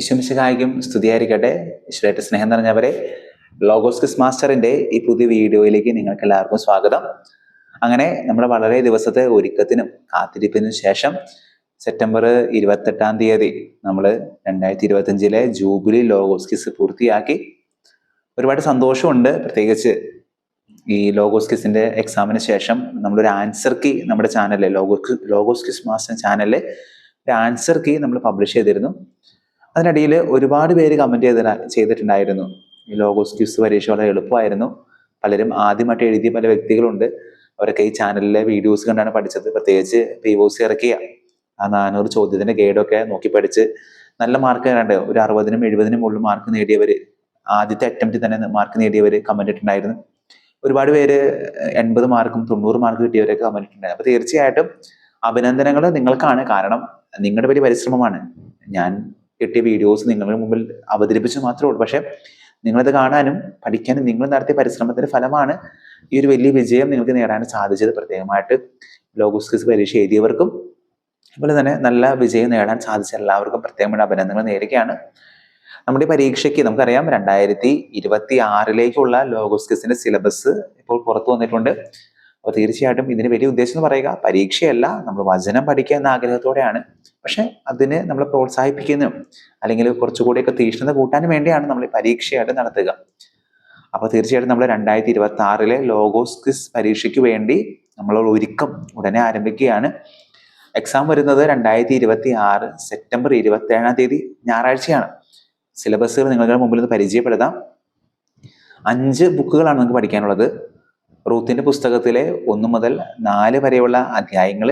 വിശ്വമിശകായിക്കും സ്തുതിയായിരിക്കട്ടെ. ഈശ്വരായിട്ട് സ്നേഹം നിറഞ്ഞവരെ logos Chris മാസ്റ്ററിന്റെ ഈ പുതിയ വീഡിയോയിലേക്ക് നിങ്ങൾക്ക് എല്ലാവർക്കും സ്വാഗതം. അങ്ങനെ നമ്മുടെ വളരെ ദിവസത്തെ ഒരുക്കത്തിനും കാത്തിരിപ്പിനും ശേഷം സെപ്റ്റംബർ ഇരുപത്തെട്ടാം തീയതി നമ്മൾ രണ്ടായിരത്തി ഇരുപത്തഞ്ചിലെ ജൂബിലി ലോഗോസ് കിസ് പൂർത്തിയാക്കി. ഒരുപാട് സന്തോഷമുണ്ട്. പ്രത്യേകിച്ച് ഈ ലോഗോസ് കിസിന്റെ എക്സാമിന് ശേഷം നമ്മളൊരു ആൻസർ കീ നമ്മുടെ ചാനലിൽ ലോഗോ ലോഗോസ് കിസ് മാസ്റ്റർ ചാനലിൽ ഒരു ആൻസർ കീ നമ്മൾ പബ്ലിഷ് ചെയ്തിരുന്നു. അതിനിടയിൽ ഒരുപാട് പേര് കമന്റ് ചെയ്ത ചെയ്തിട്ടുണ്ടായിരുന്നു. ഈ ലോഗോസ് ക്യൂസ് പരീക്ഷ വളരെ എളുപ്പമായിരുന്നു. പലരും ആദ്യമായിട്ട് എഴുതിയ പല വ്യക്തികളുണ്ട്. അവരൊക്കെ ഈ ചാനലിലെ വീഡിയോസ് കണ്ടാണ് പഠിച്ചത്. പ്രത്യേകിച്ച് പി ഒ സി ഇറക്കിയ ആ നാനൂറ് ചോദ്യത്തിന്റെ ഗൈഡൊക്കെ നോക്കി പഠിച്ച് നല്ല മാർക്ക് കണ്ട് ഒരു അറുപതിനും എഴുപതിനും മുകളിൽ മാർക്ക് നേടിയവർ ആദ്യത്തെ അറ്റംപ്റ്റിൽ തന്നെ മാർക്ക് നേടിയവർ കമന്റ് ഇട്ടുണ്ടായിരുന്നു ഒരുപാട് പേര് എൺപത് മാർക്കും തൊണ്ണൂറ് മാർക്ക് കിട്ടിയവരൊക്കെ കമന്റ് ഇട്ടുണ്ടായിരുന്നു അപ്പോൾ തീർച്ചയായിട്ടും അഭിനന്ദനങ്ങൾ നിങ്ങൾക്കാണ്. കാരണം നിങ്ങളുടെ വലിയ പരിശ്രമമാണ്. ഞാൻ കിട്ടിയ വീഡിയോസ് നിങ്ങളുടെ മുമ്പിൽ അവതരിപ്പിച്ച് മാത്രമേ ഉള്ളൂ. പക്ഷെ നിങ്ങളത് കാണാനും പഠിക്കാനും നിങ്ങൾ നടത്തിയ പരിശ്രമത്തിന്റെ ഫലമാണ് ഈ ഒരു വലിയ വിജയം നിങ്ങൾക്ക് നേടാൻ സാധിച്ചത്. പ്രത്യേകമായിട്ട് ലോഗോസ്കിസ് പരീക്ഷ എഴുതിയവർക്കും അതുപോലെ തന്നെ നല്ല വിജയം നേടാൻ സാധിച്ച എല്ലാവർക്കും പ്രത്യേകമായിട്ട് അഭിനന്ദനങ്ങൾ നേരുകയാണ്. നമ്മുടെ പരീക്ഷയ്ക്ക് നമുക്കറിയാം രണ്ടായിരത്തി ഇരുപത്തി ആറിലേക്കുള്ള ലോഗോസ്കിസിന്റെ സിലബസ് ഇപ്പോൾ പുറത്തു വന്നിട്ടുണ്ട്. അപ്പോൾ തീർച്ചയായിട്ടും ഇതിന് വലിയ ഉദ്ദേശം എന്ന് പറയുക പരീക്ഷയല്ല നമ്മൾ വചനം പഠിക്കുക എന്ന ആഗ്രഹത്തോടെയാണ്. പക്ഷെ അതിന് നമ്മൾ പ്രോത്സാഹിപ്പിക്കുന്നതും അല്ലെങ്കിൽ കുറച്ചുകൂടിയൊക്കെ തീഷ്ണത കൂട്ടാനും വേണ്ടിയാണ് നമ്മൾ പരീക്ഷയായിട്ട് നടത്തുക. അപ്പോൾ തീർച്ചയായിട്ടും നമ്മൾ രണ്ടായിരത്തി ഇരുപത്തി ആറിലെ ലോഗോസ് ക്വിസ് പരീക്ഷയ്ക്ക് വേണ്ടി നമ്മൾ ഒരുക്കം ഉടനെ ആരംഭിക്കുകയാണ്. എക്സാം വരുന്നത് രണ്ടായിരത്തി ഇരുപത്തി ആറ് സെപ്റ്റംബർ ഇരുപത്തി ഏഴാം തീയതി ഞായറാഴ്ചയാണ്. സിലബസുകൾ നിങ്ങളുടെ മുമ്പിൽ നിന്ന് പരിചയപ്പെടുത്താം. അഞ്ച് ബുക്കുകളാണ് നിങ്ങൾക്ക് പഠിക്കാനുള്ളത്. റൂത്തിന്റെ പുസ്തകത്തിലെ ഒന്ന് മുതൽ നാല് വരെയുള്ള അധ്യായങ്ങൾ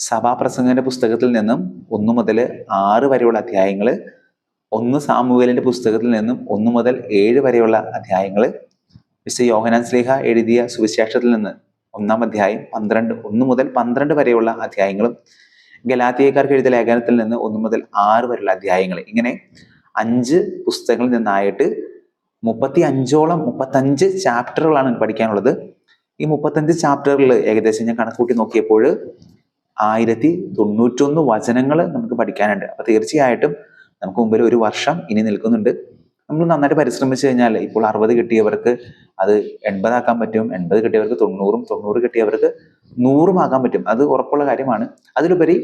സഭാപ്രസംഗന്റെ പുസ്തകത്തിൽ നിന്നും ഒന്ന് മുതൽ ആറ് വരെയുള്ള അധ്യായങ്ങൾ ഒന്ന് സാമൂഹലിന്റെ പുസ്തകത്തിൽ നിന്നും ഒന്ന് മുതൽ ഏഴ് വരെയുള്ള അധ്യായങ്ങൾ മിസ്റ്റർ യോഹനാൻ സ്ലീഹ എഴുതിയ സുവിശേഷത്തിൽ നിന്ന് ഒന്നാം അധ്യായം പന്ത്രണ്ട് ഒന്ന് മുതൽ പന്ത്രണ്ട് വരെയുള്ള അധ്യായങ്ങളും ഗലാത്തിയക്കാർക്ക് എഴുതിയ ലേഖനത്തിൽ നിന്ന് ഒന്ന് മുതൽ ആറ് വരെയുള്ള അധ്യായങ്ങൾ ഇങ്ങനെ അഞ്ച് പുസ്തകങ്ങളിൽ നിന്നായിട്ട് മുപ്പത്തി അഞ്ചോളം മുപ്പത്തഞ്ച് ചാപ്റ്ററുകളാണ് പഠിക്കാനുള്ളത്. ഈ മുപ്പത്തഞ്ച് ചാപ്റ്ററുകളിൽ ഏകദേശം ഞാൻ കണക്കൂട്ടി നോക്കിയപ്പോൾ ആയിരത്തി തൊണ്ണൂറ്റൊന്ന് വചനങ്ങൾ നമുക്ക് പഠിക്കാനുണ്ട്. അപ്പൊ തീർച്ചയായിട്ടും നമുക്ക് മുമ്പിൽ ഒരു വർഷം ഇനി നിൽക്കുന്നുണ്ട്. നമ്മൾ നന്നായിട്ട് പരിശ്രമിച്ചു കഴിഞ്ഞാൽ ഇപ്പോൾ അറുപത് കിട്ടിയവർക്ക് അത് എൺപതാക്കാൻ പറ്റും. എൺപത് കിട്ടിയവർക്ക് തൊണ്ണൂറും തൊണ്ണൂറ് കിട്ടിയവർക്ക് നൂറും ആക്കാൻ പറ്റും. അത് ഉറപ്പുള്ള കാര്യമാണ്. അതിലുപരി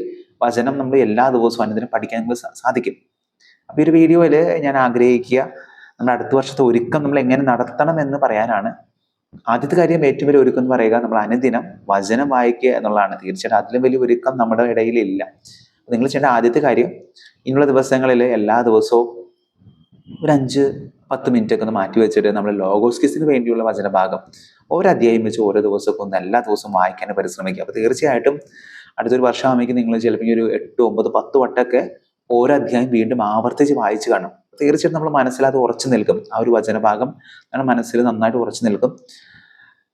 വചനം നമ്മൾ എല്ലാ ദിവസവും അനുദിനം പഠിക്കാൻ നമുക്ക് സാധിക്കും. അപ്പൊ ഈ ഒരു വീഡിയോയിൽ ഞാൻ ആഗ്രഹിക്കുക നമ്മുടെ അടുത്ത വർഷത്തെ ഒരുക്കം നമ്മൾ എങ്ങനെ നടത്തണം എന്ന് പറയാനാണ്. ആദ്യത്തെ കാര്യം ഏറ്റവും വലിയ ഒരുക്കം എന്ന് പറയുക നമ്മൾ അനുദിനം വചനം വായിക്കുക എന്നുള്ളതാണ്. തീർച്ചയായിട്ടും അതിലും വലിയ ഒരുക്കം നമ്മുടെ ഇടയിൽ ഇല്ല നിങ്ങൾ ചെയ്യേണ്ട ആദ്യത്തെ കാര്യം ഇനിയുള്ള ദിവസങ്ങളിൽ എല്ലാ ദിവസവും ഒരു അഞ്ച് പത്ത് മിനിറ്റ് ഒക്കെ ഒന്ന് മാറ്റി വെച്ചിട്ട് നമ്മൾ ലോഗോസ്കിസിന് വേണ്ടിയുള്ള വചനഭാഗം ഓരോ അധ്യായം വെച്ച് ഓരോ ദിവസമൊക്കെ ഒന്ന് എല്ലാ ദിവസവും വായിക്കാൻ പരിശ്രമിക്കുക. അപ്പൊ തീർച്ചയായിട്ടും അടുത്തൊരു വർഷം ആകുമ്പോൾ നിങ്ങൾ ചിലപ്പോൾ ഒരു എട്ട് ഒമ്പത് പത്ത് വട്ടമൊക്കെ ഓരോ അധ്യായം വീണ്ടും ആവർത്തിച്ച് വായിച്ചു കാണും. തീർച്ചയായിട്ടും നമ്മൾ മനസ്സിൽ അത് ഉറച്ചു നിൽക്കും. ആ ഒരു വചനഭാഗം നമ്മുടെ മനസ്സിൽ നന്നായിട്ട് ഉറച്ചു നിൽക്കും.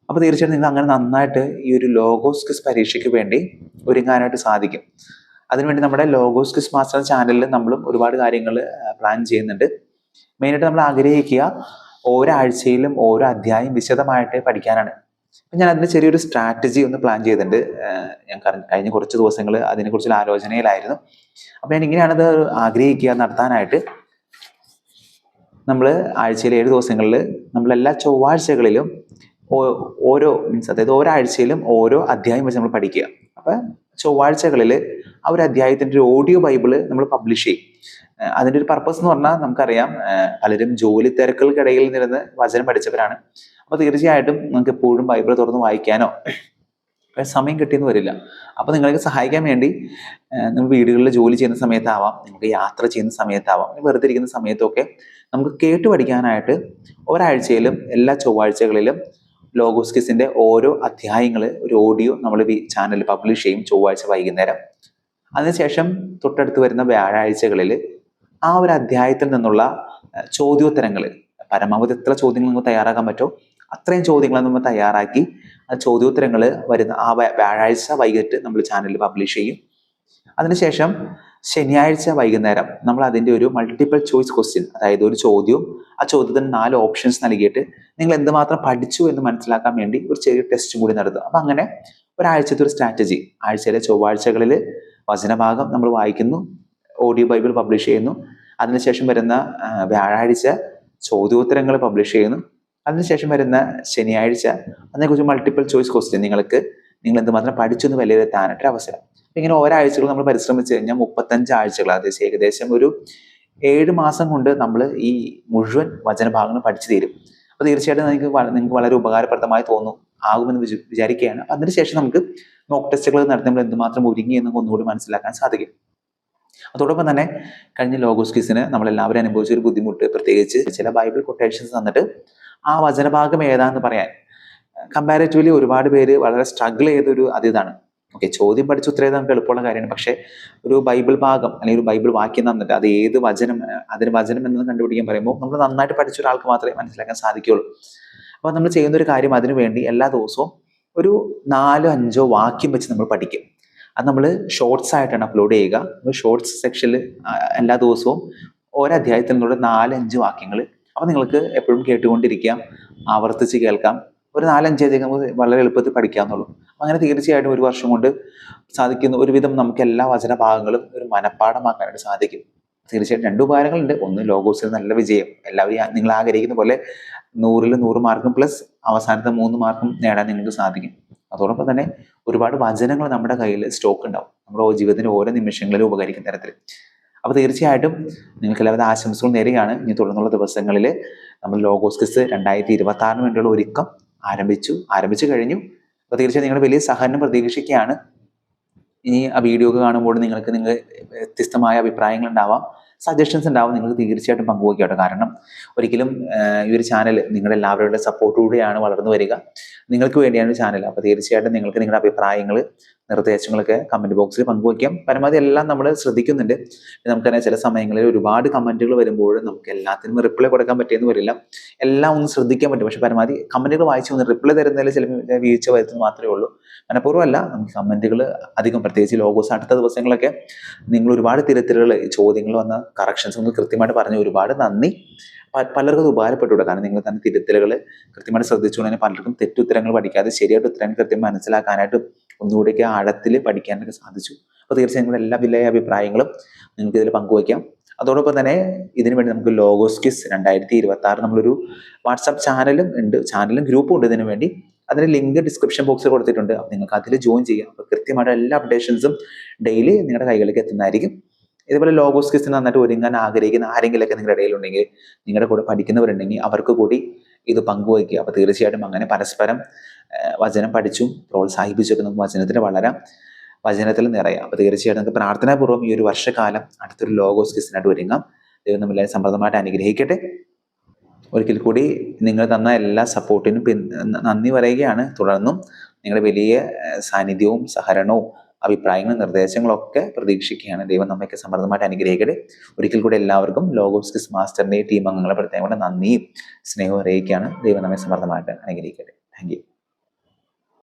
അപ്പോൾ തീർച്ചയായിട്ടും നിങ്ങൾ അങ്ങനെ നന്നായിട്ട് ഈ ഒരു ലോഗോസ് ക്വിസ് പരീക്ഷയ്ക്ക് വേണ്ടി ഒരുങ്ങാനായിട്ട് സാധിക്കും. അതിനുവേണ്ടി നമ്മുടെ ലോഗോസ് ക്വിസ് മാസ്റ്റർ ചാനലിൽ നമ്മളും ഒരുപാട് കാര്യങ്ങൾ പ്ലാൻ ചെയ്യുന്നുണ്ട്. മെയിനായിട്ട് നമ്മൾ ആഗ്രഹിക്കുക ഓരോ ആഴ്ചയിലും ഓരോ അധ്യായം വിശദമായിട്ട് പഠിക്കാനാണ്. ഞാൻ അതിന് ചെറിയൊരു സ്ട്രാറ്റജി ഒന്ന് പ്ലാൻ ചെയ്തിട്ടുണ്ട്. ഞാൻ കഴിഞ്ഞ കുറച്ച് ദിവസങ്ങൾ അതിനെക്കുറിച്ചുള്ള ആലോചനയിലായിരുന്നു. അപ്പോൾ ഞാൻ ഇങ്ങനെയാണത് ആഗ്രഹിക്കുക നടത്താനായിട്ട്. നമ്മൾ ആഴ്ചയിൽ ഏഴ് ദിവസങ്ങളിൽ നമ്മൾ എല്ലാ ചൊവ്വാഴ്ചകളിലും ഓരോ മീൻസ് അതായത് ഓരോ ആഴ്ചയിലും ഓരോ അധ്യായം വെച്ച് നമ്മൾ പഠിക്കുക. അപ്പൊ ചൊവ്വാഴ്ചകളിൽ ആ ഒരു അധ്യായത്തിന്റെ ഒരു ഓഡിയോ ബൈബിൾ നമ്മൾ പബ്ലിഷ് ചെയ്യും. അതിന്റെ ഒരു പർപ്പസ് എന്ന് പറഞ്ഞാൽ നമുക്കറിയാം പലരും ജോലി തിരക്കുകൾക്കിടയിൽ നിന്ന് വചനം പഠിച്ചവരാണ്. അപ്പൊ തീർച്ചയായിട്ടും നമുക്ക് എപ്പോഴും ബൈബിൾ തുറന്ന് വായിക്കാനോ സമയം കിട്ടിയെന്ന് വരില്ല. അപ്പോൾ നിങ്ങൾക്ക് സഹായിക്കാൻ വേണ്ടി നിങ്ങൾ വീടുകളിൽ ജോലി ചെയ്യുന്ന സമയത്താവാം നിങ്ങൾക്ക് യാത്ര ചെയ്യുന്ന സമയത്താവാം വെറുതെ ഇരിക്കുന്ന സമയത്തൊക്കെ നമുക്ക് കേട്ട് പഠിക്കാനായിട്ട് ഒരാഴ്ചയിലും എല്ലാ ചൊവ്വാഴ്ചകളിലും ലോഗോസ്കിസിന്റെ ഓരോ അധ്യായങ്ങൾ ഒരു ഓഡിയോ നമ്മൾ ചാനലിൽ പബ്ലിഷ് ചെയ്യും ചൊവ്വാഴ്ച വൈകുന്നേരം. അതിനുശേഷം തൊട്ടടുത്ത് വരുന്ന വ്യാഴാഴ്ചകളിൽ ആ ഒരു അധ്യായത്തിൽ നിന്നുള്ള ചോദ്യോത്തരങ്ങൾ പരമാവധി എത്ര ചോദ്യങ്ങൾ നിങ്ങൾക്ക് തയ്യാറാക്കാൻ പറ്റുമോ അത്രയും ചോദ്യങ്ങൾ നമ്മൾ തയ്യാറാക്കി. ആ ചോദ്യോത്തരങ്ങൾ വരുന്ന ആ വ്യ- വ്യാഴാഴ്ച വൈകിട്ട് നമ്മൾ ചാനലിൽ പബ്ലിഷ് ചെയ്യും. അതിനുശേഷം ശനിയാഴ്ച വൈകുന്നേരം നമ്മൾ അതിന്റെ ഒരു മൾട്ടിപ്പിൾ ചോയ്സ് ക്വസ്റ്റ്യൻ അതായത് ഒരു ചോദ്യവും ആ ചോദ്യത്തിന് നാല് ഓപ്ഷൻസ് നൽകിയിട്ട് നിങ്ങൾ എന്തുമാത്രം പഠിച്ചു എന്ന് മനസ്സിലാക്കാൻ വേണ്ടി ഒരു ചെറിയ ടെസ്റ്റും കൂടി നടത്തും. അപ്പം അങ്ങനെ ഒരാഴ്ചത്തെ ഒരു സ്ട്രാറ്റജി ആഴ്ചയിലെ ചൊവ്വാഴ്ചകളിൽ വചനഭാഗം നമ്മൾ വായിക്കുന്നു ഓഡിയോ ബൈബിൾ പബ്ലിഷ് ചെയ്യുന്നു. അതിനുശേഷം വരുന്ന വ്യാഴാഴ്ച ചോദ്യോത്തരങ്ങൾ പബ്ലിഷ് ചെയ്യുന്നു. അതിനുശേഷം വരുന്ന ശനിയാഴ്ച അതിനെക്കുറിച്ച് മൾട്ടിപ്പിൾ ചോയ്സ് ക്വസ്റ്റ്യൻ നിങ്ങൾക്ക് നിങ്ങൾ എന്തുമാത്രം പഠിച്ചു വിലയിരുത്താനായിട്ട് അവസരം. അപ്പം ഇങ്ങനെ ഒരാഴ്ചകൾ നമ്മൾ പരിശ്രമിച്ച് കഴിഞ്ഞാൽ മുപ്പത്തഞ്ച് ആഴ്ചകൾ അതായത് ഏകദേശം ഒരു ഏഴ് മാസം കൊണ്ട് നമ്മൾ ഈ മുഴുവൻ വചനഭാഗങ്ങൾ പഠിച്ചു തീരും. അപ്പോൾ തീർച്ചയായിട്ടും നിങ്ങൾക്ക് നിങ്ങൾക്ക് വളരെ ഉപകാരപ്രദമായി തോന്നും ആകുമെന്ന് വിച- വിചാരിക്കുകയാണ്. അതിനുശേഷം നമുക്ക് മോക്ക് ടെസ്റ്റുകൾ നടത്തി നമ്മൾ എന്തുമാത്രം ഒരുങ്ങി എന്ന് ഒന്നുകൂടി മനസ്സിലാക്കാൻ സാധിക്കും. അതോടൊപ്പം തന്നെ കഴിഞ്ഞ ലോഗോസ്കിസിന് നമ്മളെല്ലാവരും അനുഭവിച്ച ഒരു ബുദ്ധിമുട്ട് പ്രത്യേകിച്ച് ചില ബൈബിൾ കൊട്ടേഷൻസ് തന്നിട്ട് ആ വചനഭാഗം ഏതാന്ന് പറയാൻ. കമ്പാരിറ്റീവ്ലി ഒരുപാട് പേര് വളരെ സ്ട്രഗിൾ ചെയ്തൊരു അതിതാണ് ഓക്കെ ചോദ്യം പഠിച്ചു ഉത്തരം നമുക്ക് എളുപ്പമുള്ള കാര്യമാണ്. പക്ഷേ ഒരു ബൈബിൾ ഭാഗം അല്ലെങ്കിൽ ഒരു ബൈബിൾ വാക്യം തന്നിട്ട് അത് ഏത് വചനം അതിന് വചനം എന്ന് കണ്ടുപിടിക്കാൻ പറയുമ്പോൾ നമ്മൾ നന്നായിട്ട് പഠിച്ച ഒരാൾക്ക് മാത്രമേ മനസ്സിലാക്കാൻ സാധിക്കുകയുള്ളൂ. അപ്പോൾ നമ്മൾ ചെയ്യുന്ന ഒരു കാര്യം അതിനു വേണ്ടി എല്ലാ ദിവസവും ഒരു നാലോ അഞ്ചോ വാക്യം വെച്ച് നമ്മൾ പഠിക്കും. അത് നമ്മൾ ഷോർട്സ് ആയിട്ടാണ് അപ്ലോഡ് ചെയ്യുക. ഷോർട്സ് സെക്ഷനിൽ എല്ലാ ദിവസവും ഓരോ അധ്യായത്തിൽ നിന്നുള്ള നാലഞ്ച് വാക്യങ്ങൾ അപ്പോൾ നിങ്ങൾക്ക് എപ്പോഴും കേട്ടുകൊണ്ടിരിക്കാം ആവർത്തിച്ച് കേൾക്കാം. ഒരു നാലഞ്ച് നമുക്ക് വളരെ എളുപ്പത്തിൽ പഠിക്കാവുന്നുള്ളൂ അങ്ങനെ തീർച്ചയായിട്ടും ഒരു വർഷം കൊണ്ട് സാധിക്കുന്ന ഒരുവിധം നമുക്ക് എല്ലാ വചന ഭാഗങ്ങളും ഒരു മനഃപ്പാഠമാക്കാനായിട്ട് സാധിക്കും. തീർച്ചയായിട്ടും രണ്ട് ഉപകാരങ്ങളുണ്ട്. ഒന്ന് ലോഗോസിൽ നല്ല വിജയം. എല്ലാവരും നിങ്ങൾ ആഗ്രഹിക്കുന്ന പോലെ നൂറിൽ നൂറ് മാർക്കും പ്ലസ് അവസാനത്തെ മൂന്ന് മാർക്കും നേടാൻ നിങ്ങൾക്ക് സാധിക്കും. അതോടൊപ്പം തന്നെ ഒരുപാട് വചനങ്ങൾ നമ്മുടെ കയ്യിൽ സ്റ്റോക്ക് ഉണ്ടാവും. നമ്മുടെ ജീവിതത്തിന്റെ ഓരോ നിമിഷങ്ങളിലും ഉപകരിക്കുന്ന തരത്തിൽ അപ്പോൾ തീർച്ചയായിട്ടും നിങ്ങൾക്ക് എല്ലാവരും ആശംസകൾ നേരെയാണ് ഇനി തുടർന്നുള്ള ദിവസങ്ങളിൽ നമ്മൾ ലോഗോസ് ക്വിസ് രണ്ടായിരത്തി ഇരുപത്തി ആറിന് വേണ്ടിയുള്ള ഒരുക്കം ആരംഭിച്ചു ആരംഭിച്ചു കഴിഞ്ഞു. അപ്പോൾ തീർച്ചയായും നിങ്ങളുടെ വലിയ സഹനം പ്രതീക്ഷിക്കുകയാണ്. ഇനി ആ വീഡിയോ ഒക്കെ കാണുമ്പോൾ നിങ്ങൾക്ക് നിങ്ങൾ വ്യത്യസ്തമായ അഭിപ്രായങ്ങൾ ഉണ്ടാവാം സജഷൻസ് ഉണ്ടാവും നിങ്ങൾക്ക് തീർച്ചയായിട്ടും പങ്കുവയ്ക്കാം കേട്ടോ കാരണം ഒരിക്കലും ഈ ഒരു ചാനൽ നിങ്ങളുടെ എല്ലാവരുടെ സപ്പോർട്ടോടെയാണ് വളർന്നു വരിക. നിങ്ങൾക്ക് വേണ്ടിയാണ് ചാനൽ. അപ്പോൾ തീർച്ചയായിട്ടും നിങ്ങൾക്ക് നിങ്ങളുടെ അഭിപ്രായങ്ങൾ നിർദ്ദേശങ്ങളൊക്കെ കമന്റ് ബോക്സിൽ പങ്കുവയ്ക്കാം. പരമാവധി എല്ലാം നമ്മൾ ശ്രദ്ധിക്കുന്നുണ്ട്. നമുക്കറിയാം ചില സമയങ്ങളിൽ ഒരുപാട് കമന്റുകൾ വരുമ്പോൾ നമുക്ക് എല്ലാത്തിനും റിപ്ലൈ കൊടുക്കാൻ പറ്റിയെന്ന് വരില്ല. എല്ലാം ഒന്ന് ശ്രദ്ധിക്കാൻ പറ്റും. പക്ഷെ പരമാവധി കമന്റുകൾ വായിച്ചു ഒന്ന് റിപ്ലൈ തരുന്നതിൽ ചില വീഴ്ച വരുത്തുന്നത് മാത്രമേ ഉള്ളൂ. മനഃപൂർവമല്ല നമുക്ക് കമന്റുകൾ അധികം പ്രത്യേകിച്ച് ലോഗോസ് അടുത്ത ദിവസങ്ങളൊക്കെ നിങ്ങൾ ഒരുപാട് തിരുത്തലുകൾ ചോദ്യങ്ങൾ വന്ന കറക്ഷൻസ് ഒന്ന് കൃത്യമായിട്ട് പറഞ്ഞു ഒരുപാട് നന്ദി. പലർക്കും അത് ഉപകാരപ്പെട്ടുകൂടെ. കാരണം നിങ്ങൾ തന്നെ തിരുത്തലുകൾ കൃത്യമായിട്ട് ശ്രദ്ധിച്ചുകൊണ്ട് തന്നെ പലർക്കും തെറ്റുത്തരങ്ങൾ പഠിക്കാതെ ശരിയായിട്ട് ഉത്തരങ്ങൾ കൃത്യം മനസ്സിലാക്കാനായിട്ട് ഒന്നുകൂടിയൊക്കെ ആഴത്തിൽ പഠിക്കാനൊക്കെ സാധിച്ചു. അപ്പോൾ തീർച്ചയായും എല്ലാ വിലയ അഭിപ്രായങ്ങളും നിങ്ങൾക്ക് ഇതിൽ പങ്കുവയ്ക്കാം. അതോടൊപ്പം തന്നെ ഇതിനു വേണ്ടി നമുക്ക് ലോഗോസ്കിസ് രണ്ടായിരത്തി ഇരുപത്തി ആറ് നമ്മളൊരു വാട്സാപ്പ് ചാനലും ഉണ്ട് ചാനലും ഗ്രൂപ്പും ഉണ്ട് ഇതിനു വേണ്ടി. അതിന് ലിങ്ക് ഡിസ്ക്രിപ്ഷൻ ബോക്സിൽ കൊടുത്തിട്ടുണ്ട്. അപ്പോൾ നിങ്ങൾക്ക് അതിൽ ജോയിൻ ചെയ്യാം. അപ്പോൾ കൃത്യമായിട്ട് എല്ലാ അപ്ഡേഷൻസും ഡെയിലി നിങ്ങളുടെ കൈകളിലേക്ക് എത്തുന്നതായിരിക്കും. ഇതുപോലെ ലോഗോസ്കിസ് നന്നായിട്ട് ഒരുങ്ങാൻ ആഗ്രഹിക്കുന്ന ആരെങ്കിലൊക്കെ നിങ്ങളുടെ ഇടയിലുണ്ടെങ്കിൽ നിങ്ങളുടെ കൂടെ പഠിക്കുന്നവരുണ്ടെങ്കിൽ അവർക്ക് കൂടി ഇത് പങ്കുവയ്ക്കുക. അപ്പോൾ തീർച്ചയായിട്ടും അങ്ങനെ പരസ്പരം വചനം പഠിച്ചും പ്രോത്സാഹിപ്പിച്ചൊക്കെ നമുക്ക് വചനത്തിന് വളരാം. വചനത്തിൽ നിറയാം. അപ്പോൾ തീർച്ചയായിട്ടും നമുക്ക് പ്രാർത്ഥനാപൂർവം ഈ ഒരു വർഷക്കാലം അടുത്തൊരു ലോഗോസ് കിസിനായിട്ട് ഒരുങ്ങാം. ദൈവം നമ്മളെ സമൃദ്ധമായിട്ട് അനുഗ്രഹിക്കട്ടെ. ഒരിക്കൽ കൂടി നിങ്ങൾ തന്ന എല്ലാ സപ്പോർട്ടിനും പിൻ- നന്ദി പറയുകയാണ്. തുടർന്നും നിങ്ങളുടെ വലിയ സാന്നിധ്യവും സഹകരണവും അഭിപ്രായങ്ങളും നിർദ്ദേശങ്ങളും ഒക്കെ പ്രതീക്ഷിക്കുകയാണ്. ദൈവം നമ്മയൊക്കെ സമൃദ്ധമായിട്ട് അനുഗ്രഹിക്കട്ടെ. ഒരിക്കൽ കൂടി എല്ലാവർക്കും ലോഗോസ് കിസ് മാസ്റ്ററിന്റെ ടീം അംഗങ്ങളെ പ്രത്യേകം നന്ദിയും സ്നേഹവും അറിയിക്കുകയാണ്. ദൈവം നമ്മെ സമൃദ്ധമായിട്ട് അനുഗ്രഹിക്കട്ടെ. Thank you